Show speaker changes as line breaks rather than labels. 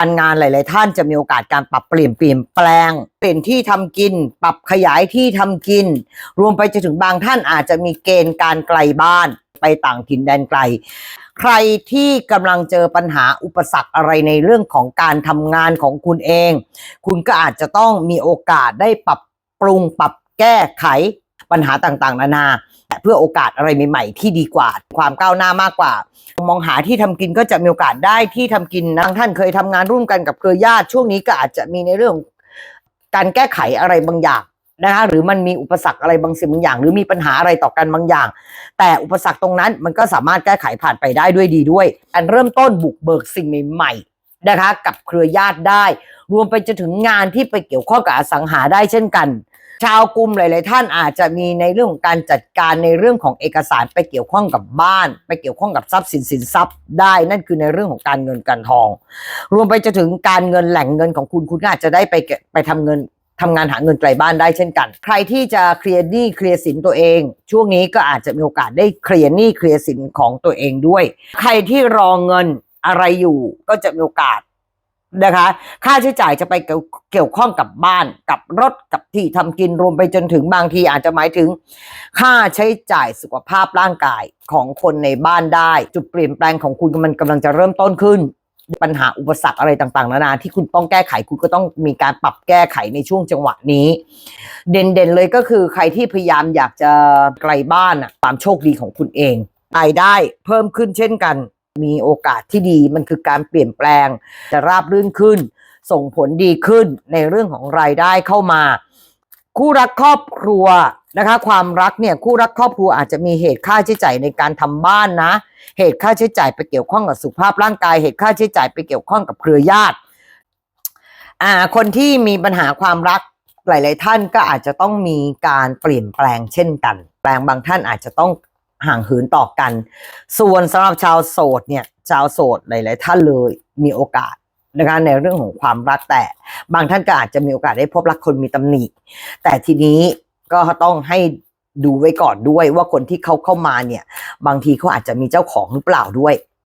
การงานหลาย ๆ ท่านจะมีโอกาสการปรับเปลี่ยนเปลี่ยนแปลง เปลี่ยนที่ทำกิน ปรับขยายที่ทำกิน รวมไปจนถึงบางท่านอาจจะมีเกณฑ์การไกลบ้านไปต่างถิ่นแดนไกล ใครที่กำลังเจอปัญหาอุปสรรคอะไรในเรื่องของการทำงานของคุณเอง คุณก็อาจจะต้องมีโอกาสได้ปรับปรุงปรับแก้ไข ปัญหาต่างๆ นานาเพื่อโอกาสอะไรใหม่ๆ ที่ดีกว่า ความก้าวหน้ามากกว่า มองหาที่ทำกินก็จะมีโอกาสได้ที่ทำกินนะท่านเคยทำงานร่วมกันกับเครือญาติช่วงนี้ก็อาจจะมีในเรื่องการแก้ไขอะไรบางอย่างนะคะหรือมันมีอุปสรรคอะไรบางสิ่งบางอย่าง หรือมีปัญหาอะไรต่อกันบางอย่าง แต่อุปสรรคตรงนั้นมันก็สามารถแก้ไขผ่านไปได้ด้วยดีด้วยอันเริ่มต้นบุกเบิกสิ่งใหม่ๆนะคะกับเครือญาติได้ รวมไปจนถึงงานที่ไปเกี่ยวข้องกับอสังหาได้เช่นกัน ชาวกลุ่มหลาย ๆ ท่านอาจจะมีในเรื่องของการจัดการในเรื่องของเอกสารไปเกี่ยวข้องกับบ้าน ไปเกี่ยวข้องกับทรัพย์สินสินทรัพย์ได้นั่นคือในเรื่องของการเงินการทอง รวมไปจนถึงการเงินแหล่งเงินของคุณคุณอาจจะได้ไปเก็บไปทำเงินทำงานหาเงินไกลบ้านได้เช่นกัน ใครที่จะเคลียร์หนี้เคลียร์สินตัวเอง ช่วงนี้ก็อาจจะมีโอกาสได้เคลียร์หนี้เคลียร์สินของตัวเองด้วย ใครที่รอเงินอะไรอยู่ก็จะมีโอกาส นะคะ ค่าใช้จ่ายจะไปเกี่ยวเกี่ยวข้องกับบ้านกับรถกับที่ทำกินรวมไปจนถึงบางทีอาจจะหมายถึง ค่าใช้จ่ายสุขภาพร่างกายของคนในบ้านได้ จุดเปลี่ยนแปลงของคุณมันกำลังจะเริ่มต้นขึ้น ปัญหาอุปสรรคอะไรต่างๆ นานาที่คุณต้องแก้ไขคุณก็ต้องมีการปรับแก้ไขในช่วงจังหวะนี้ เด่นๆเลยก็คือใครที่พยายามอยากจะไกลบ้านอะความโชคดีของคุณเองรายได้เพิ่มขึ้นเช่นกัน มีโอกาสที่ดีมันคือการเปลี่ยนแปลงจะราบรื่นขึ้น ส่งผลดีขึ้นในเรื่องของรายได้เข้ามา คู่รักครอบครัวนะคะ ความรักเนี่ยคู่รักครอบครัวอาจจะมีเหตุค่าใช้จ่ายในการทำบ้านนะ เหตุค่าใช้จ่ายไปเกี่ยวข้องกับสุขภาพร่างกาย เหตุค่าใช้จ่ายไปเกี่ยวข้องกับเครือญาติอ่าคนที่มีปัญหาความรักหลาย ๆ ท่านก็อาจจะต้องมีการเปลี่ยนแปลงเช่นกัน แปลงบางท่านอาจจะต้อง ห่างเหินต่อกัน ส่วนสำหรับชาวโสดเนี่ย ชาวโสดหลาย ๆ ท่านเลยมีโอกาสนะคะในเรื่องของความรักแต่ บางท่านก็อาจจะมีโอกาสได้พบรักคนมีตำหนิ แต่ทีนี้ก็ต้องให้ดูไว้ก่อนด้วยว่าคนที่เขาเข้ามาเนี่ย บางทีเขาอาจจะมีเจ้าของหรือเปล่าด้วย